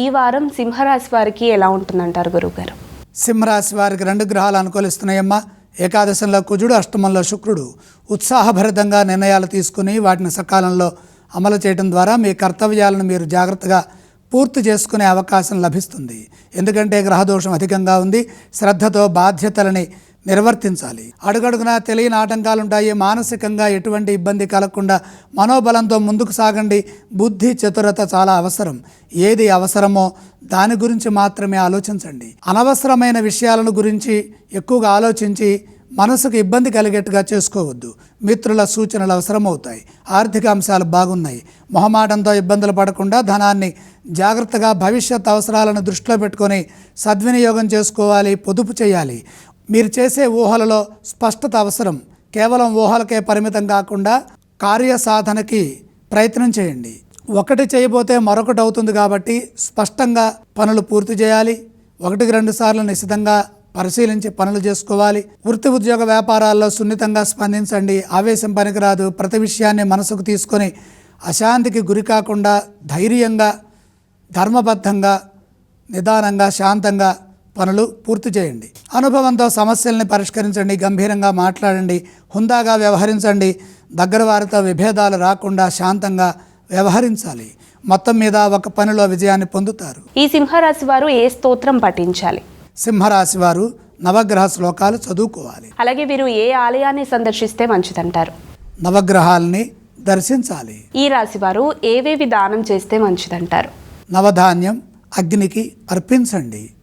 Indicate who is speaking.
Speaker 1: ఈ వారం సింహరాశి వారికి ఎలా ఉంటుందంటారు గురువుగారు?
Speaker 2: సింహరాశి వారికి రెండు గ్రహాలు అనుకూలిస్తున్నాయమ్మా. ఏకాదశంలో కుజుడు అష్టమంలో శుక్రుడు. ఉత్సాహభరితంగా నిర్ణయాలు తీసుకుని వాటిని సకాలంలో అమలు చేయడం ద్వారా మీ కర్తవ్యాలను మీరు జాగ్రత్తగా పూర్తి చేసుకునే అవకాశం లభిస్తుంది. ఎందుకంటే గ్రహదోషం అధికంగా ఉంది. శ్రద్ధతో బాధ్యతలని నిర్వర్తించాలి. అడుగడుగునా తెలియని ఆటంకాలుంటాయి. మానసికంగా ఎటువంటి ఇబ్బంది కలగకుండా మనోబలంతో ముందుకు సాగండి. బుద్ధి చతురత చాలా అవసరం. ఏది అవసరమో దాని గురించి మాత్రమే ఆలోచించండి. అనవసరమైన విషయాలను గురించి ఎక్కువగా ఆలోచించి మనసుకు ఇబ్బంది కలిగేట్టుగా చేసుకోవద్దు. మిత్రుల సూచనలు అవసరమవుతాయి. ఆర్థిక అంశాలు బాగున్నాయి. మొహమాటంతో ఇబ్బందులు పడకుండా ధనాన్ని జాగ్రత్తగా భవిష్యత్ అవసరాలను దృష్టిలో పెట్టుకొని సద్వినియోగం చేసుకోవాలి పొదుపు చేయాలి. మీరు చేసే ఊహలలో స్పష్టత అవసరం. కేవలం ఊహలకే పరిమితం కాకుండా కార్యసాధనకి ప్రయత్నం చేయండి. ఒకటి చేయబోతే మరొకటి అవుతుంది కాబట్టి స్పష్టంగా పనులు పూర్తి చేయాలి. ఒకటికి రెండు సార్లు నిశితంగా పరిశీలించి పనులు చేసుకోవాలి. వృత్తి ఉద్యోగ వ్యాపారాల్లో సున్నితంగా స్పందించండి. ఆవేశం పనికిరాదు. ప్రతి విషయాన్ని మనసుకు తీసుకొని అశాంతికి గురి కాకుండా ధైర్యంగా ధర్మబద్ధంగా నిదానంగా శాంతంగా పనులు పూర్తి చేయండి. అనుభవంతో సమస్యల్ని పరిష్కరించండి గంభీరంగా మాట్లాడండి హుందాగా వ్యవహరించండి. దగ్గర వారితో విభేదాలు రాకుండా శాంతంగా వ్యవహరించాలి. మొత్తం మీద ఒక పనిలో విజయాన్ని పొందుతారు.
Speaker 1: ఈ సింహరాశి వారు ఏ స్తోత్రం పఠించాలి?
Speaker 2: సింహరాశి వారు నవగ్రహ శ్లోకాలు చదువుకోవాలి.
Speaker 1: అలాగే వీరు ఏ ఆలయాన్ని సందర్శిస్తే మంచిదంటారు?
Speaker 2: నవగ్రహాలని దర్శించాలి.
Speaker 1: ఈ రాశి వారు ఏవేవి దానం చేస్తే మంచిదంటారు?
Speaker 2: నవధాన్యం అగ్నికి అర్పించండి.